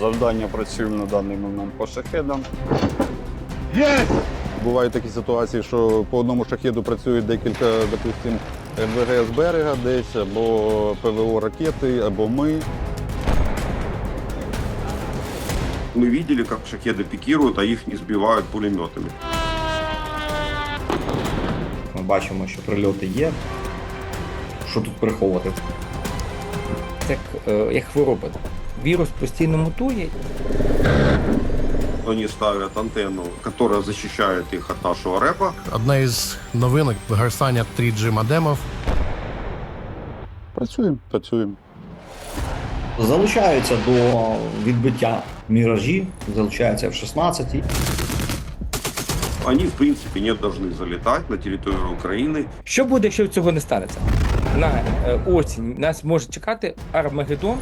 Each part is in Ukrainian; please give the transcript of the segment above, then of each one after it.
Завдання працюємо на даний момент по шахедам. Є! Бувають такі ситуації, що по одному шахеду працюють декілька, допустим, НВГ з берега десь, або ПВО ракети, або ми. Мы видели, как шахеды пикируют, а их не сбивают пулеметами. Ми бачимо, що прильоти є. Що тут приховувати? як, е, як хвороба Вірус постійно мутує, Они ставят антенну, которая защищает их от нашего рэпа. Одна із новинок використання 3G модемів. Працюємо, працюємо. Залучаються до відбиття міражі, залучаються в 16 Они, в принципе, не должны залетать на территорию Украины. Що буде, якщо цього не станеться? На е, осінь нас може чекати Армагеддон.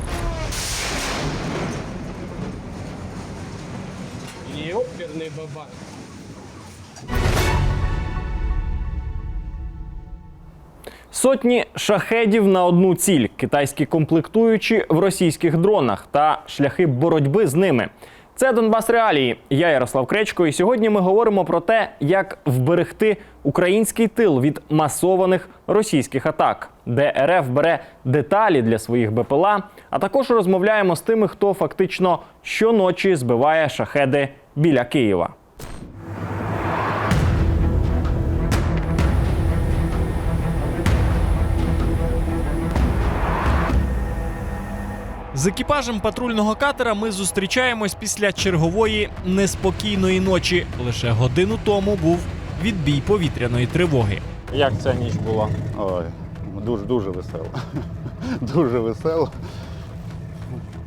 Сотні шахедів на одну ціль, китайські комплектуючі в російських дронах та шляхи боротьби з ними. Це Донбас Реалії. Я Ярослав Кречко, і сьогодні ми говоримо про те, як вберегти український тил від масованих російських атак, де РФ бере деталі для своїх БПЛА, а також розмовляємо з тими, хто фактично щоночі збиває шахеди біля Києва. З екіпажем патрульного катера ми зустрічаємось після чергової неспокійної ночі. Лише годину тому був відбій повітряної тривоги. Як ця ніч була? Ой, дуже дуже весело. Дуже весело.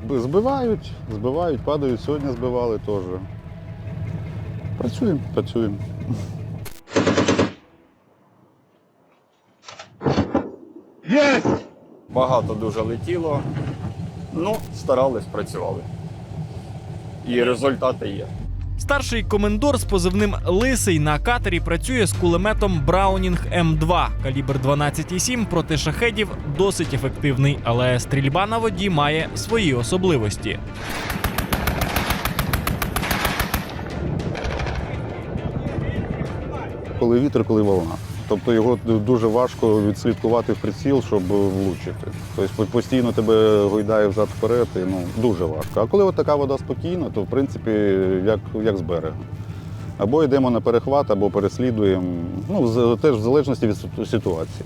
Збивають, збивають, падають. Сьогодні збивали теж. Працюємо, працюємо. Є! Багато дуже летіло. Ну, старались, працювали. І результати є. Старший комендор з позивним Лисий на катері працює з кулеметом Браунінг М2. Калібр 12,7 проти шахедів досить ефективний, але стрільба на воді має свої особливості. Коли вітер, коли волна. Тобто його дуже важко відслідкувати в приціл, щоб влучити. Тобто постійно тебе гойдає взад вперед, і ну дуже важко. А коли от така вода спокійна, то в принципі як, як з берега. Або йдемо на перехват, або переслідуємо. Ну, теж в залежності від ситуації.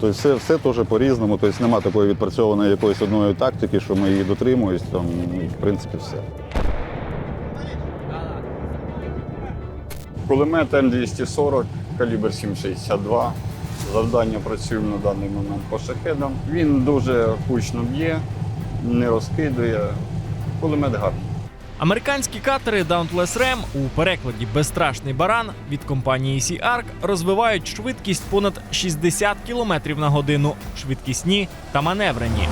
Тобто все, все теж по-різному. Тобто немає такої відпрацьованої якоїсь одної тактики, що ми її дотримуємось, там, і, в принципі, все. Кулемет М240, калібр 7,62. Завдання працюємо на даний момент по шахедам. Він дуже гучно б'є, не розкидує. Кулемет гарний. Американські катери Dauntless Ram у перекладі Безстрашний баран від компанії Sea Ark розвивають швидкість понад 60 км на годину, швидкісні та маневрені.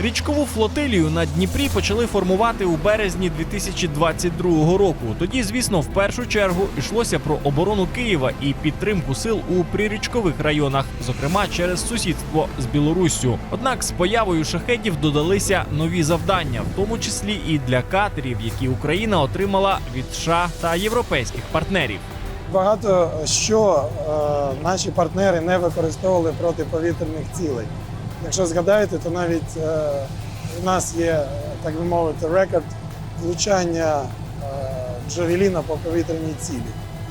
Річкову флотилію на Дніпрі почали формувати у березні 2022 року. Тоді, звісно, в першу чергу йшлося про оборону Києва і підтримку сил у прирічкових районах, зокрема через сусідство з Білоруссю. Однак з появою шахедів додалися нові завдання, в тому числі і для катерів, які Україна отримала від США та європейських партнерів. Багато що е, наші партнери не використовували проти повітряних цілей. Якщо згадаєте, то навіть е, у нас є, так би мовити, рекорд влучання е, Джавеліна по повітряній цілі.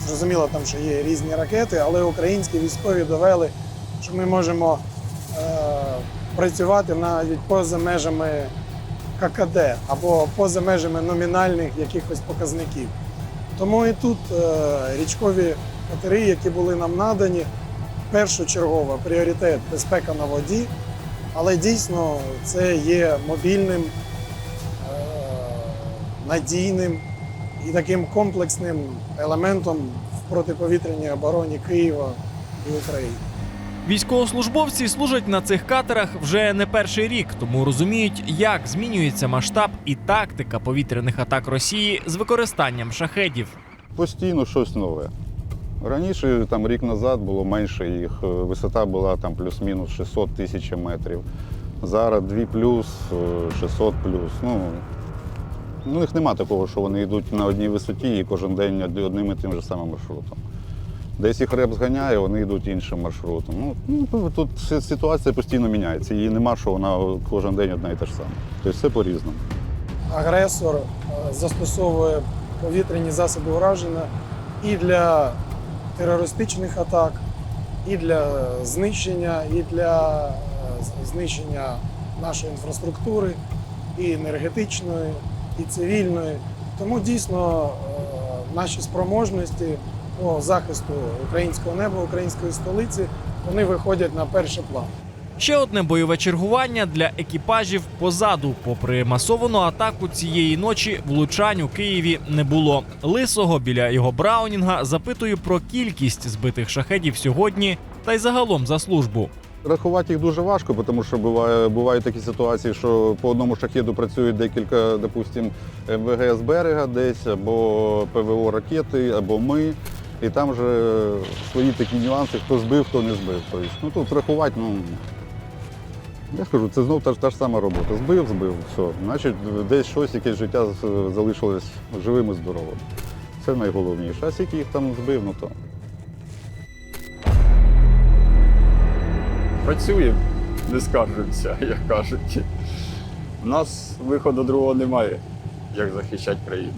Зрозуміло, там що є різні ракети, але українські військові довели, що ми можемо е, працювати навіть поза межами ККД або поза межами номінальних якихось показників. Тому і тут е, річкові катери, які були нам надані, першочергово пріоритет безпека на воді, але дійсно це є мобільним, е, надійним і таким комплексним елементом в протиповітряній обороні Києва і України. Військовослужбовці служать на цих катерах вже не перший рік, тому розуміють, як змінюється масштаб і тактика повітряних атак Росії з використанням шахедів. Постійно щось нове. Раніше, там рік назад, було менше їх. е, Висота була там плюс-мінус 600 тисяч метрів. Зараз 2 плюс, е, 600 плюс. Ну, у них нема такого, що вони йдуть на одній висоті і кожен день одним і тим же самим маршрутом. Десь їх реп зганяє, вони йдуть іншим маршрутом. Ну, ну, тут ситуація постійно міняється. Її нема, що вона кожен день одна і та ж сама. Тобто все по-різному. Агресор е, застосовує повітряні засоби ураження і для терористичних атак, і для знищення, і для е, знищення нашої інфраструктури, і енергетичної, і цивільної. Тому дійсно е, наші спроможності по захисту українського неба, української столиці вони виходять на перший план. Ще одне бойове чергування для екіпажів позаду. Попри масовану атаку цієї ночі, влучань у Києві не було. Лисого біля його Браунінга запитую про кількість збитих шахедів сьогодні та й загалом за службу. Рахувати їх дуже важко, тому що буває, бувають такі ситуації, що по одному шахеду працюють декілька, допустим, МВГ з берега десь, або ПВО ракети, або ми. І там вже свої такі нюанси, хто збив, хто не збив. Тобто, ну тут рахувати, ну я скажу, це знов та, ж- та ж сама робота. Збив, збив, все. Значить, десь щось, якесь життя залишилось живим і здоровим. Це найголовніше. А скільки їх там збив, ну то. Працює, не скаржимося, як кажуть. У нас виходу другого немає, як захищати країну.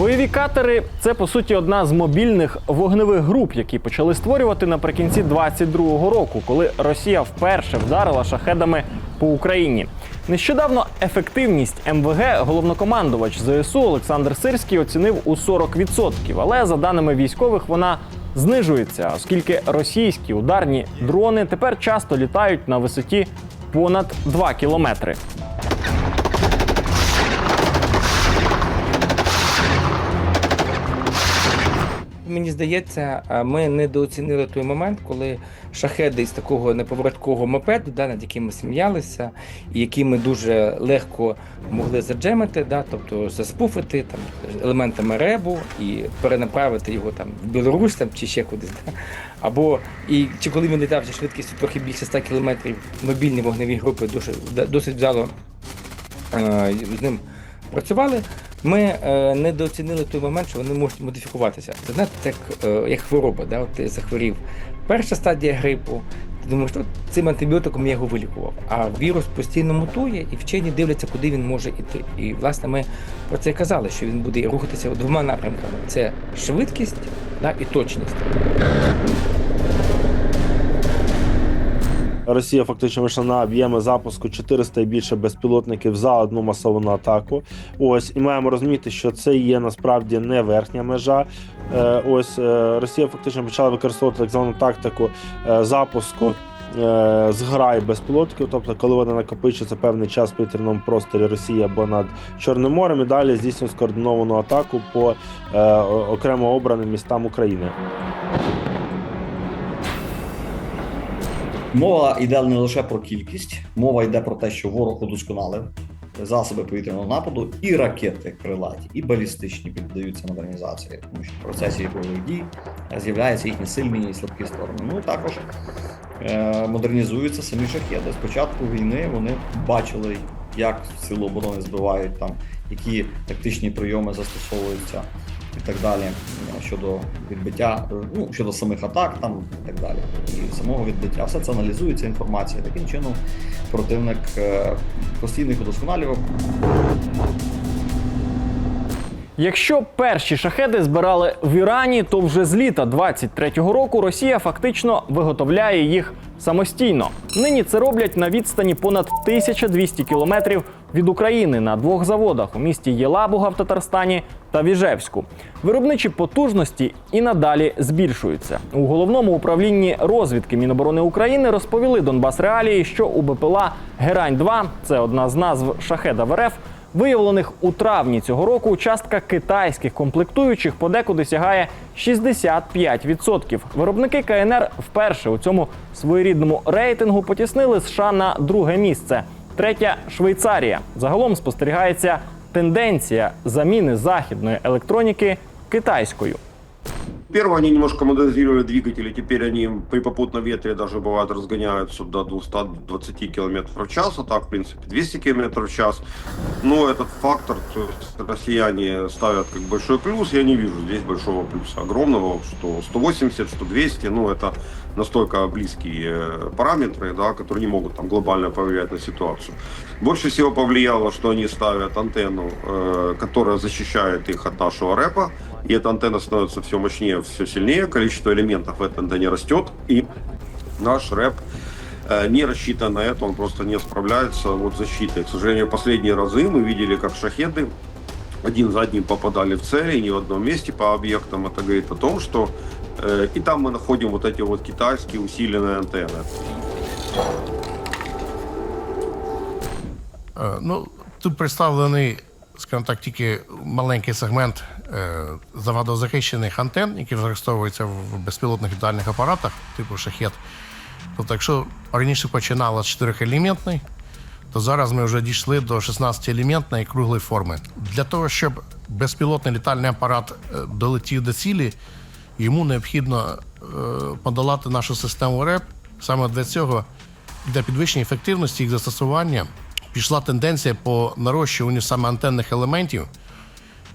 Бойові катери це по суті одна з мобільних вогневих груп, які почали створювати наприкінці 22-го року, коли Росія вперше вдарила шахедами по Україні. Нещодавно ефективність МВГ головнокомандувач ЗСУ Олександр Сирський оцінив у 40%, але за даними військових вона знижується, оскільки російські ударні дрони тепер часто літають на висоті понад 2 кілометри. Мені здається, ми недооцінили той момент, коли шахеди з такого неповороткового мопеду, да, над яким ми сміялися, і які ми дуже легко могли заджемити, да, тобто заспуфити там, елементами ребу і перенаправити його там в Білорусь там, чи ще кудись. Да. Або і чи коли він літав швидкістю трохи більше 100 км, мобільні вогневі групи дуже, досить вдало е, з ним працювали. Ми е, недооцінили той момент, що вони можуть модифікуватися. Це знаєте, як, е, як хвороба, да? От ти захворів. Перша стадія грипу. Ти думаєш, що цим антибіотиком я його вилікував. А вірус постійно мутує, і вчені дивляться, куди він може йти. І власне ми про це казали, що він буде рухатися двома напрямками: це швидкість да, і точність. Росія фактично вийшла на об'єми запуску 400 і більше безпілотників за одну масовану атаку. Ось і маємо розуміти, що це є насправді не верхня межа. Е, Ось е, Росія фактично почала використовувати так звану тактику е, запуску. Зграй безпілотників, тобто коли вони накопичуються певний час в повітряному просторі Росії або над Чорним морем, і далі здійснюють скоординовану атаку по е, окремо обраним містам України. Мова йде не лише про кількість, мова йде про те, що ворог удосконалив засоби повітряного нападу, і ракети крилаті, і балістичні піддаються модернізації, тому що в процесі бойових дій з'являються їхні сильні і слабкі сторони. Ну також е, модернізуються самі шахеди. З початку війни вони бачили, як сили оборони збивають там, які тактичні прийоми застосовуються і так далі щодо відбиття, ну щодо самих атак, там і так далі, і самого відбиття. Все це аналізується інформація. Таким чином противник е, постійно удосконалював. Якщо перші шахеди збирали в Ірані, то вже з літа 23-го року Росія фактично виготовляє їх самостійно. Нині це роблять на відстані понад 1200 кілометрів від України на двох заводах у місті Єлабуга в Татарстані та Віжевську. Виробничі потужності і надалі збільшуються. У головному управлінні розвідки Міноборони України розповіли Донбас Реалії, що у БПЛА Герань 2 це одна з назв шахеда в РФ, Виявлених у травні цього року частка китайських комплектуючих подекуди сягає 65%. Виробники КНР вперше у цьому своєрідному рейтингу потіснили США на друге місце. Третя Швейцарія. Загалом спостерігається тенденція заміни західної електроніки китайською. Первое, они немножко модернизировали двигатели, теперь они при попутном ветре даже бывают разгоняются до 220 км в час, а так, в принципе, 200 км в час. Но этот фактор то есть, россияне ставят как большой плюс, я не вижу здесь большого плюса огромного, что 180, что 200, ну это настолько близкие э, параметры, да, которые не могут там глобально повлиять на ситуацию. Больше всего повлияло, что они ставят антенну, э, которая защищает их от нашего рэпа, и эта антенна становится все мощнее, все сильнее, количество элементов в этой антенне растет, и наш рэп э, не рассчитан на это, он просто не справляется вот защитой. К сожалению, последние разы мы видели, как шахеды один за одним попадали в цели, не в одном месте по объектам. Это говорит о том, что и там мы находим вот эти вот китайские усиленные антенны. Е, Ну, тут представлений, скажімо так, тільки маленький сегмент е, завадозахищених антен, які використовуються в безпілотних літальних апаратах, типу шахет. Тобто, якщо раніше починало з 4-елементної, то зараз ми вже дійшли до 16-елементної круглої форми. Для того, щоб безпілотний літальний апарат е, долетів до цілі, йому необхідно е, подолати нашу систему РЕП. Саме для цього, для підвищення ефективності їх застосування, пішла тенденція по нарощуванню саме антенних елементів.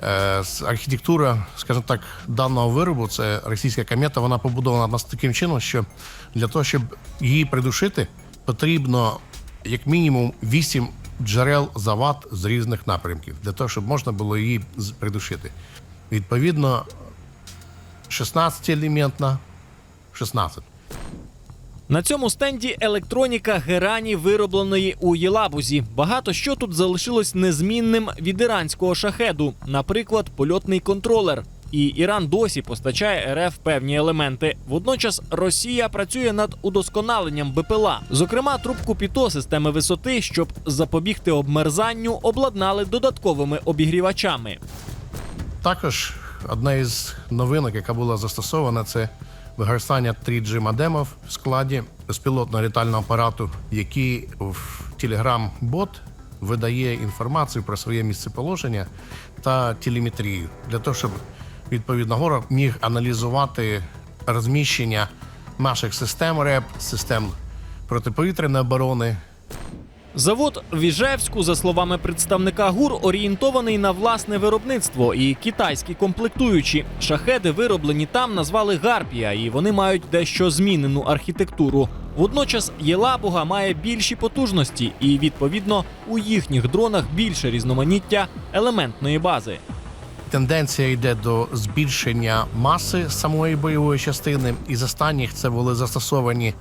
Е, Архітектура, скажімо так, даного виробу, це російська комета, вона побудована нас таким чином, що для того, щоб її придушити, потрібно як мінімум 8 джерел завад з різних напрямків, для того, щоб можна було її придушити. Відповідно, 16-елементна, 16. На цьому стенді електроніка Герані, виробленої у Єлабузі. Багато що тут залишилось незмінним від іранського шахеду, наприклад, польотний контролер. І Іран досі постачає РФ певні елементи. Водночас Росія працює над удосконаленням БПЛА. Зокрема, трубку ПІТО системи висоти, щоб запобігти обмерзанню, обладнали додатковими обігрівачами. Також одна із новинок, яка була застосована, це використання 3G модемів в складі безпілотного літального апарату, який в Telegram-бот видає інформацію про своє місцеположення та телеметрію. Для того, щоб відповідно ворог міг аналізувати розміщення наших систем РЕП, систем протиповітряної оборони, Завод в Іжевську, за словами представника ГУР, орієнтований на власне виробництво і китайські комплектуючі. Шахеди вироблені там назвали Гарпія, і вони мають дещо змінену архітектуру. Водночас Єлабуга має більші потужності, і відповідно у їхніх дронах більше різноманіття елементної бази. Тенденція йде до збільшення маси самої бойової частини. Із останніх це були застосовані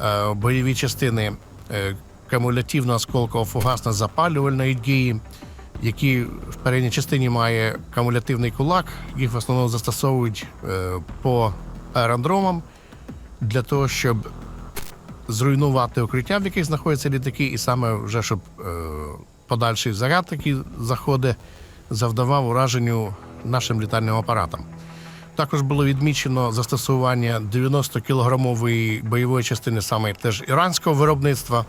е, бойові частини е, кумулятивно-осколково-фугасно запалювальної дії, які в передній частині має кумулятивний кулак. Їх в основному застосовують е, по аеродромам для того, щоб зруйнувати укриття, в яких знаходяться літаки, і саме вже щоб е, подальший заряд, який заходить, завдавав ураженню нашим літальним апаратам. Також було відмічено застосування 90-кілограмової бойової частини саме теж іранського виробництва.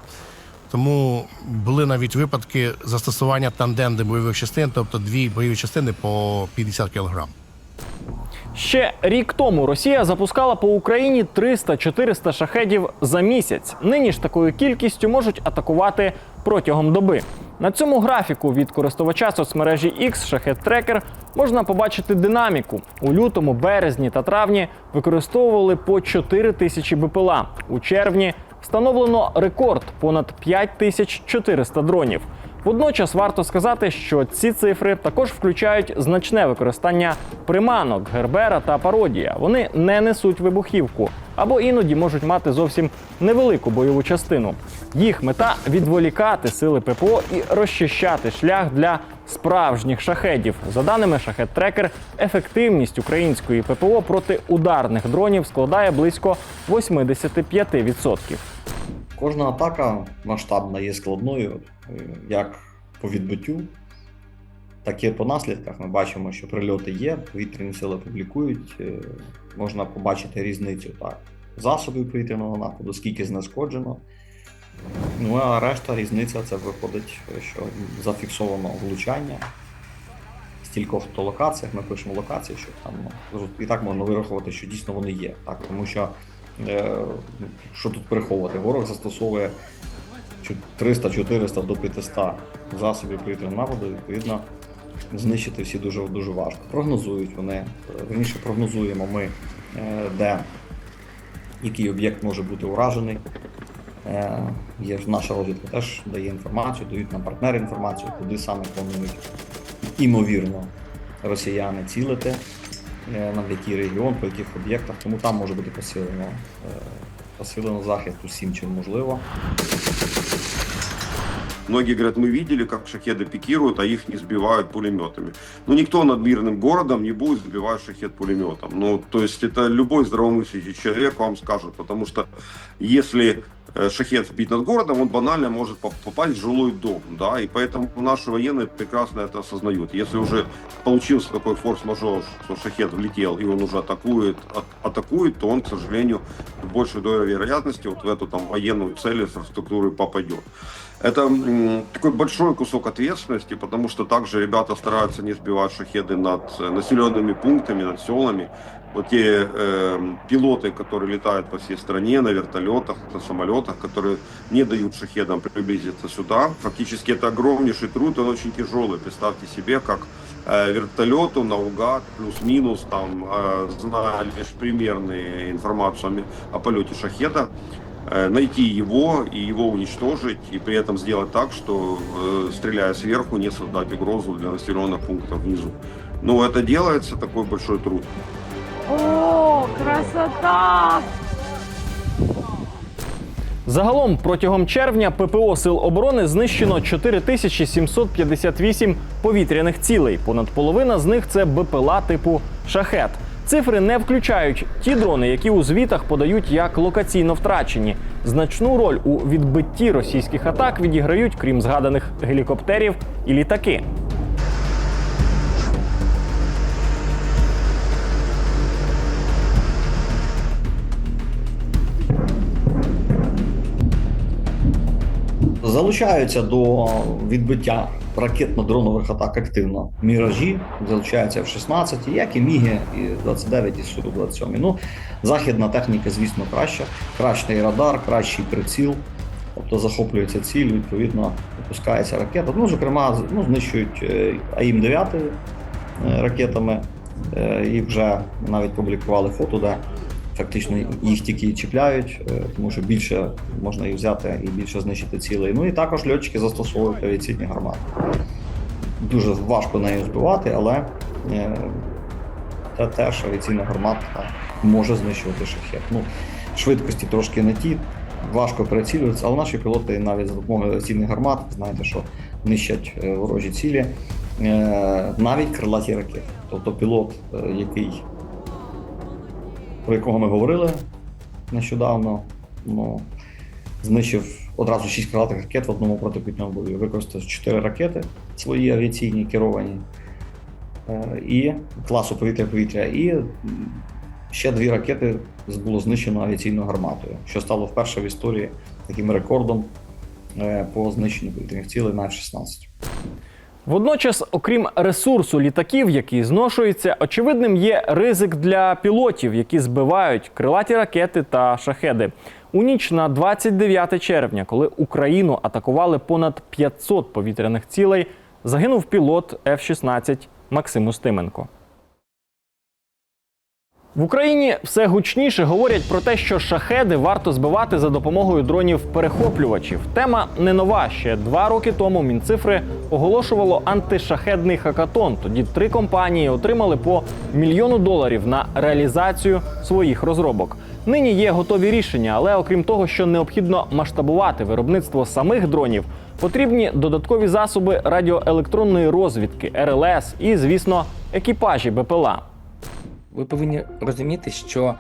Тому були навіть випадки застосування тандемних бойових частин, тобто дві бойові частини по 50 кілограм. Ще рік тому Росія запускала по Україні 300-400 шахедів за місяць. Нині ж такою кількістю можуть атакувати протягом доби. На цьому графіку від користувача соцмережі X Шахет Трекер можна побачити динаміку. У лютому, березні та травні використовували по 4 тисячі БПЛА. У червні встановлено рекорд понад 5400 дронів. Водночас варто сказати, що ці цифри також включають значне використання приманок, гербера та пародія. Вони не несуть вибухівку або іноді можуть мати зовсім невелику бойову частину. Їх мета відволікати сили ППО і розчищати шлях для справжніх шахедів. За даними Шахет Трекер, ефективність української ППО проти ударних дронів складає близько 85%. Кожна атака масштабна є складною, е, як по відбиттю, так і по наслідках. Ми бачимо, що прильоти є, повітряні сили публікують, е, можна побачити різницю так. Засобів повітряного нападу, скільки знешкоджено. Ну а решта різниця це виходить, що зафіксовано влучання, стількох то локаціях, ми пишемо локації, щоб там ну, і так можна вирахувати, що дійсно вони є. Так, тому що е, що тут приховувати? Ворог застосовує 300-400 до 500 засобів повітряного нападу, відповідно, знищити всі дуже дуже важко. Прогнозують вони, е, верніше прогнозуємо ми, е, де який об'єкт може бути уражений. Е, Є ж наша розвідка теж дає інформацію, дають нам партнери інформацію, куди саме планують імовірно росіяни цілити, е, на який регіон, по яких об'єктах, тому там може бути посилено, е, посилено захист усім, чим можливо. Многие говорят, мы видели, как шахеды пикируют, а их не сбивают пулеметами. Ну, никто над мирным городом не будет сбивать шахет пулеметом. Ну, то есть это любой здравомыслящий человек вам скажет, потому что если э, шахет сбит над городом, он банально может поп- попасть в жилой дом, да, и поэтому наши военные прекрасно это осознают. Если уже получился такой форс-мажор, что шахет влетел и он уже атакует, а- атакует, то он, к сожалению, с большей долей вероятности вот в эту там военную цель инфраструктуры попадет. Это такой большой кусок ответственности, потому что также ребята стараются не сбивать шахеды над э, населенными пунктами, над селами. Вот те э, пилоты, которые летают по всей стране на вертолетах, на самолетах, которые не дают шахедам приблизиться сюда. Фактически это огромнейший труд, он очень тяжелый. Представьте себе, как э, вертолету наугад, плюс-минус, там, э, зная лишь примерную информацию о полете шахеда, э, найти его и его уничтожить, и при этом сделать так, что, э, стреляя сверху, не создать угрозу для населенных пунктов внизу. Но это делается, такой большой труд. О, красота! Загалом протягом червня ППО Сил оборони знищено 4758 повітряних цілей. Понад половина з них це БПЛА типу шахет. Цифри не включають ті дрони, які у звітах подають як локаційно втрачені. Значну роль у відбитті російських атак відіграють, крім згаданих гелікоптерів і літаки. Залучаються до відбиття ракетно-дронових атак активно міражі, залучаються F-16, як і Міги, і 29, і Су-27. Ну, західна техніка, звісно, краща. Кращий радар, кращий приціл. Тобто захоплюється ціль, відповідно, випускається ракета. Ну, зокрема, ну, знищують е, АІМ-9 е, ракетами. Е, І вже навіть публікували фото, де фактично їх тільки чіпляють, е, тому що більше можна їх взяти і більше знищити цілей. Ну і також льотчики застосовують авіаційні гармати. Дуже важко нею збивати, але е, це теж авіаційна гармата може знищувати шахет. Ну, швидкості трошки не ті, важко прицілюватися, але наші пілоти навіть за допомогою авіаційних гармат, знаєте, що нищать е, ворожі цілі, навіть крилаті ракети. Тобто пілот, який про якого ми говорили нещодавно, ну, знищив одразу 6 крилатих ракет в одному протипітному бою. Використав 4 ракети свої авіаційні керовані е, і класу повітря-повітря, і ще дві ракети було знищено авіаційною гарматою, що стало вперше в історії таким рекордом е, по знищенню повітряних цілей на F-16. Водночас, окрім ресурсу літаків, які зношуються, очевидним є ризик для пілотів, які збивають крилаті ракети та шахеди. У ніч на 29 червня, коли Україну атакували понад 500 повітряних цілей, загинув пілот F-16 Максим Устименко. В Україні все гучніше говорять про те, що шахеди варто збивати за допомогою дронів-перехоплювачів. Тема не нова. Ще два роки тому Мінцифри оголошувало антишахедний хакатон. Тоді три компанії отримали по мільйону доларів на реалізацію своїх розробок. Нині є готові рішення, але окрім того, що необхідно масштабувати виробництво самих дронів, потрібні додаткові засоби радіоелектронної розвідки, РЛС і, звісно, екіпажі БПЛА. Ви повинні розуміти, що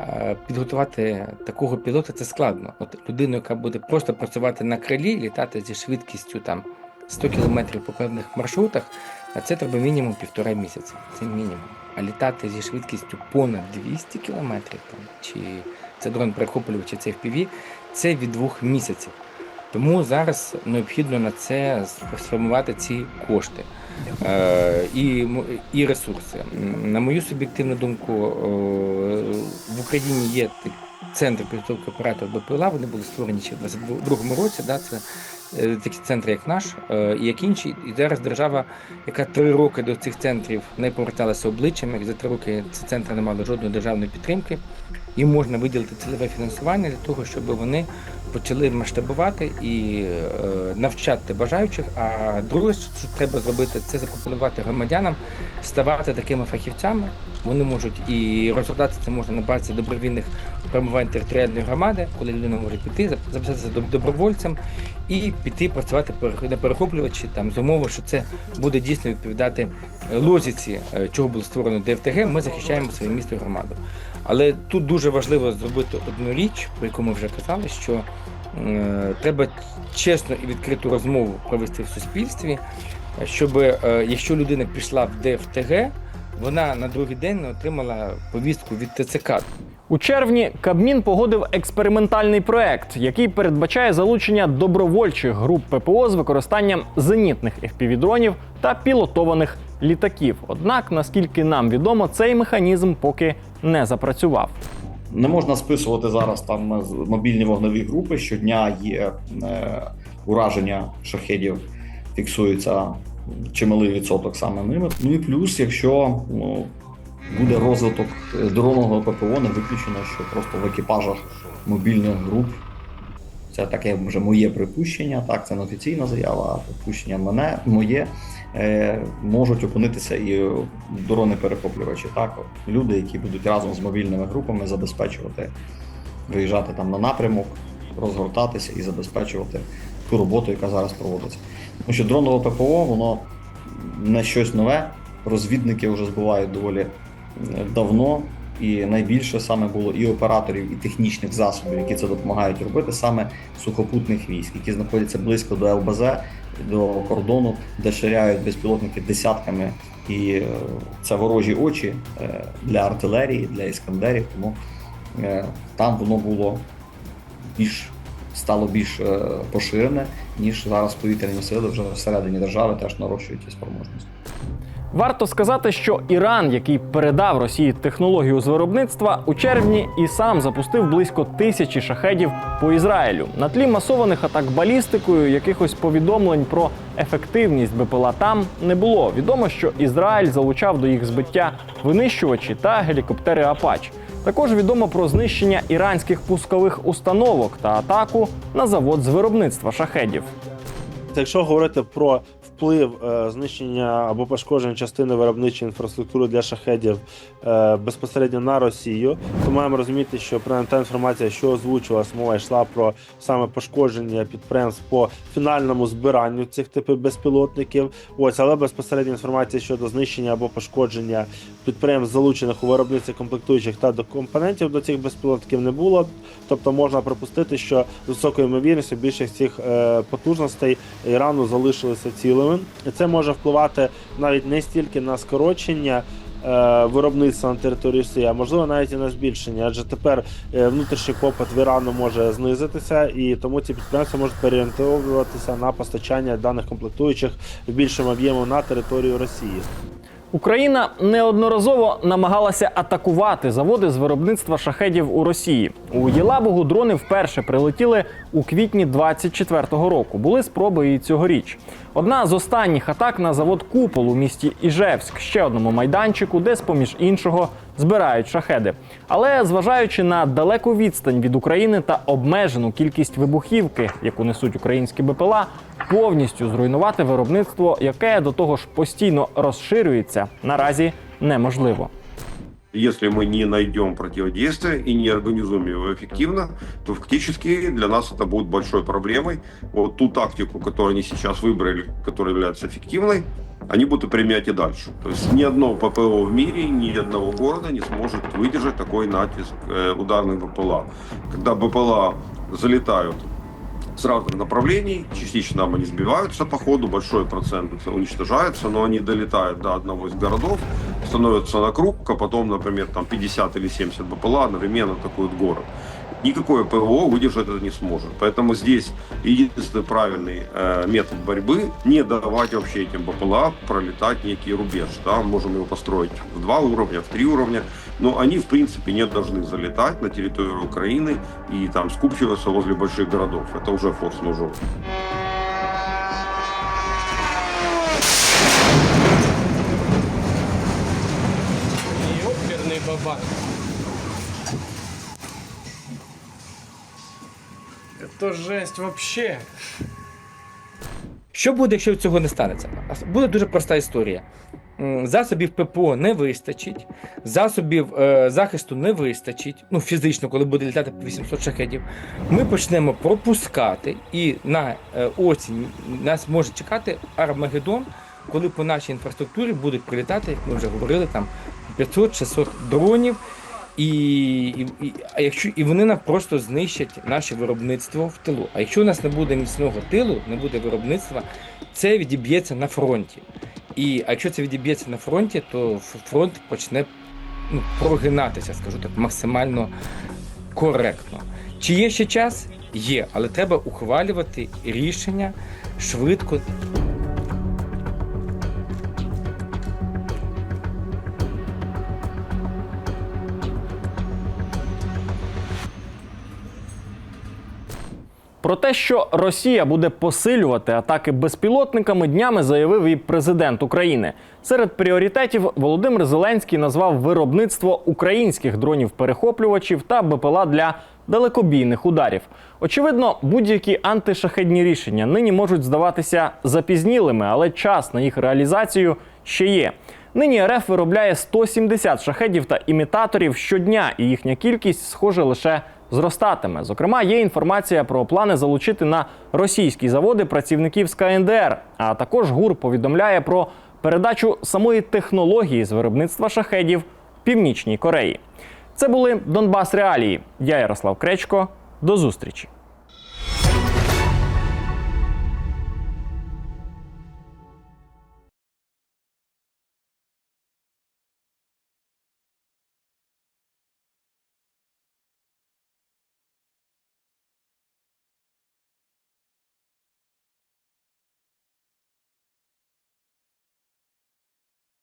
е, підготувати такого пілота це складно. От людину, яка буде просто працювати на крилі, літати зі швидкістю там 100 км по певних маршрутах, на це треба мінімум півтора місяця. Це мінімум. А літати зі швидкістю понад 200 км, там, чи це дрон перехоплювач, чи це FPV, це від двох місяців. Тому зараз необхідно на це сформувати ці кошти. Е, і, і ресурси. На мою суб'єктивну думку, е, в Україні є центри підготовки операторів БПЛА, вони були створені ще в 2022 році. Да, це е, такі центри, як наш, і як інші. І зараз держава, яка три роки до цих центрів не поверталася обличчям, як за три роки ці центри не мали жодної державної підтримки. Їм можна виділити цільове фінансування для того, щоб вони почали масштабувати і е, навчати бажаючих. А друге, що треба зробити, це запропонувати громадянам ставати такими фахівцями. Вони можуть і розглядати це можна на базі добровільних формувань територіальної громади, коли людина може піти, записатися доб- добровольцем і піти працювати на перехоплювачі там з умови, що це буде дійсно відповідати е, логіці, е, чого було створено ДФТГ. Ми захищаємо своє місто і громаду. Але тут дуже важливо зробити одну річ, про яку ми вже казали, що е, треба чесну і відкриту розмову провести в суспільстві, щоб е, якщо людина пішла в ДФТГ, вона на другий день не отримала повістку від ТЦК. У червні Кабмін погодив експериментальний проект, який передбачає залучення добровольчих груп ППО з використанням зенітних FPV-дронів та пілотованих літаків. Однак, наскільки нам відомо, цей механізм поки не запрацював. Не можна списувати зараз там мобільні вогневі групи. Щодня є е, ураження шахедів, фіксується чималий відсоток саме ними. Ну і плюс, якщо ну, буде розвиток дронового ППО, не виключено, що просто в екіпажах мобільних груп. Це таке вже моє припущення, так, це не офіційна заява, а припущення мене, моє. Е, можуть опинитися і дрони перехоплювачі. Так, люди, які будуть разом з мобільними групами забезпечувати, виїжджати там на напрямок, розгортатися і забезпечувати ту роботу, яка зараз проводиться. Тому що дронове ППО, воно не щось нове. Розвідники вже збувають доволі е, давно. І найбільше саме було і операторів, і технічних засобів, які це допомагають робити, саме сухопутних військ, які знаходяться близько до ЛБЗ, до кордону, де ширяють безпілотники десятками, і е, це ворожі очі е, для артилерії, для іскандерів. Тому е, там воно було більш стало більш поширене, ніж зараз повітряні сили вже всередині держави теж нарощують спроможності. Варто сказати, що Іран, який передав Росії технологію з виробництва, у червні і сам запустив близько тисячі шахедів по Ізраїлю. На тлі масованих атак балістикою, якихось повідомлень про ефективність БПЛА там не було. Відомо, що Ізраїль залучав до їх збиття винищувачі та гелікоптери Апач. Також відомо про знищення іранських пускових установок та атаку на завод з виробництва шахедів. Якщо говорити про вплив е, знищення або пошкодження частини виробничої інфраструктури для шахедів е, безпосередньо на Росію, то маємо розуміти, що принаймні та інформація, що озвучувалась, мова йшла про саме пошкодження підприємств по фінальному збиранню цих типів безпілотників. Ось, але безпосередня інформація щодо знищення або пошкодження підприємств, залучених у виробництві комплектуючих та до компонентів до цих безпілотників не було. Тобто можна припустити, що з високою ймовірністю більшість цих е, потужностей Ірану залишилися цілими. І це може впливати навіть не стільки на скорочення. е, Виробництва на території Росії, а можливо навіть і на збільшення, адже тепер е, внутрішній попит в Ірану може знизитися, і тому ці підприємства можуть переорієнтовуватися на постачання даних комплектуючих в більшому об'єму на територію Росії. Україна неодноразово намагалася атакувати заводи з виробництва шахедів у Росії. У Єлабугу дрони вперше прилетіли у квітні 24-го року. Були спроби і цьогоріч. Одна з останніх атак на завод Купол у місті Іжевськ, ще одному майданчику, де, з поміж іншого, збирають шахеди. Але зважаючи на далеку відстань від України та обмежену кількість вибухівки, яку несуть українські БПЛА, повністю зруйнувати виробництво, яке до того ж постійно розширюється, наразі неможливо. Если мы не найдем противодействие и не организуем его эффективно, то фактически для нас это будет большой проблемой. Вот ту тактику, которую они сейчас выбрали, которая является эффективной, они будут применять и дальше. То есть ни одно ППО в мире, ни одного города не сможет выдержать такой натиск э, ударных БПЛА. Когда БПЛА залетают с разных направлений, частично там они сбиваются по ходу, большой процент уничтожается, но они долетают до одного из городов, становятся на круг, а потом, например, там 50 или 70 БПЛА одновременно атакуют город. Никакое ПВО выдержать это не сможет. Поэтому здесь единственный правильный э, метод борьбы – не давать вообще этим БПЛА пролетать некий рубеж. Да? Можем его построить в два уровня, в три уровня, но они, в принципе, не должны залетать на территорию Украины и там скупчиваться возле больших городов. Это уже форс-мажор. Йоперний бабак. Це жесть вообще. Що буде, якщо цього не станеться? Буде дуже проста історія. Засобів ППО не вистачить, засобів е, захисту не вистачить. Ну, фізично, коли буде літати 800 шахедів. Ми почнемо пропускати, і на е, осінь нас може чекати Армагеддон, коли по нашій інфраструктурі будуть прилітати, як ми вже говорили, там 500-600 дронів. І, і, і, якщо, і вони нам просто знищать наше виробництво в тилу. А якщо у нас не буде міцного тилу, не буде виробництва, це відіб'ється на фронті. І а якщо це відіб'ється на фронті, то фронт почне ну, прогинатися, скажу так, максимально коректно. Чи є ще час? Є, але треба ухвалювати рішення швидко. Про те, що Росія буде посилювати атаки безпілотниками, днями заявив і президент України. Серед пріоритетів Володимир Зеленський назвав виробництво українських дронів-перехоплювачів та БПЛА для далекобійних ударів. Очевидно, будь-які антишахедні рішення нині можуть здаватися запізнілими, але час на їх реалізацію ще є. Нині РФ виробляє 170 шахедів та імітаторів щодня, і їхня кількість, схоже, лише зростатиме. Зокрема, є інформація про плани залучити на російські заводи працівників з КНДР. А також ГУР повідомляє про передачу самої технології з виробництва шахедів Північній Кореї. Це були Донбас Реалії. Я Ярослав Кречко. До зустрічі.